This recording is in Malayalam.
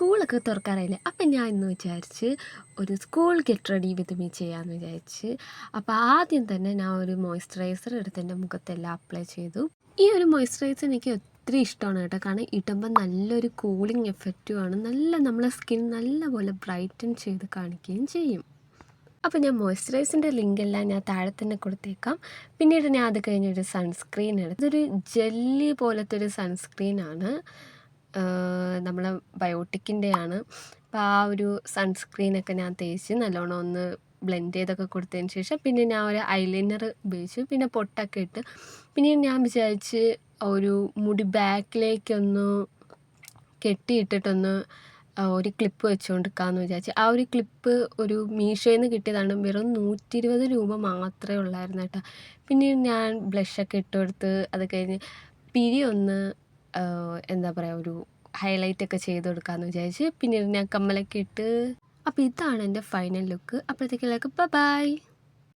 സ്കൂളൊക്കെ തുറക്കാറായില്ലേ? അപ്പം ഞാൻ ഇന്ന് വിചാരിച്ച് ഒരു school get ready with me ചെയ്യാമെന്ന് വിചാരിച്ച്. അപ്പോൾ ആദ്യം തന്നെ ഞാൻ ഒരു മോയ്സ്ചറൈസർ എടുത്ത് എന്റെ മുഖത്തെല്ലാം അപ്ലൈ ചെയ്തു. ഈ ഒരു മോയ്സ്ചറൈസർ എനിക്ക് ഒത്തിരി ഇഷ്ടമാണ് കേട്ടോ. കാരണം ഇടുമ്പോൾ നല്ലൊരു കൂളിംഗ് എഫക്റ്റുമാണ് നല്ല നമ്മളെ സ്കിൻ നല്ലപോലെ ബ്രൈറ്റൻ ചെയ്ത് കാണിക്കുകയും ചെയ്യും. അപ്പോൾ ഞാൻ മോയ്സ്ചറൈസറിന്റെ ലിങ്ക് എല്ലാം ഞാൻ താഴെ തന്നെ കൊടുത്തേക്കാം. പിന്നീട് ഞാൻ അത് കഴിഞ്ഞൊരു സൺസ്ക്രീൻ എടുത്തൊരു ജെല്ലി പോലത്തെ ഒരു സൺസ്ക്രീനാണ് നമ്മളെ ബയോട്ടിക്കിന്റെയാണ്. അപ്പോൾ ആ ഒരു സൺസ്ക്രീനൊക്കെ ഞാൻ തേച്ച് നല്ലോണം ഒന്ന് ബ്ലെൻഡ് ചെയ്തൊക്കെ കൊടുത്തതിന് ശേഷം പിന്നെ ഞാൻ ഒരു ഐലൈനർ ഉപയോഗിച്ചു. പിന്നെ പൊട്ടൊക്കെ ഇട്ട് പിന്നെ ഞാൻ വിചാരിച്ച് ഒരു മുടി ബാക്കിലേക്കൊന്ന് കെട്ടിയിട്ടിട്ടൊന്ന് ഒരു ക്ലിപ്പ് വെച്ചുകൊണ്ടിരിക്കാമെന്ന് വിചാരിച്ചു. ആ ഒരു ക്ലിപ്പ് ഒരു മീഷോയിൽ നിന്ന് കിട്ടിയതാണ് വെറും നൂറ്റി ഇരുപത് രൂപ മാത്രമേ ഉള്ളായിരുന്നു കേട്ടോ. പിന്നെ ഞാൻ ബ്ലഷൊക്കെ ഇട്ട് കൊടുത്ത് അത് കഴിഞ്ഞ് പിരി ഒന്ന് എന്താ പറയുക ഒരു ഹൈലൈറ്റ് ഒക്കെ ചെയ്ത് കൊടുക്കാമെന്ന് വിചാരിച്ച് പിന്നീട് ഞാൻ കമ്മലൊക്കെ ഇട്ട്. അപ്പോൾ ഇതാണ് എന്റെ ഫൈനൽ ലുക്ക് അപ്പോഴത്തേക്കും ബൈ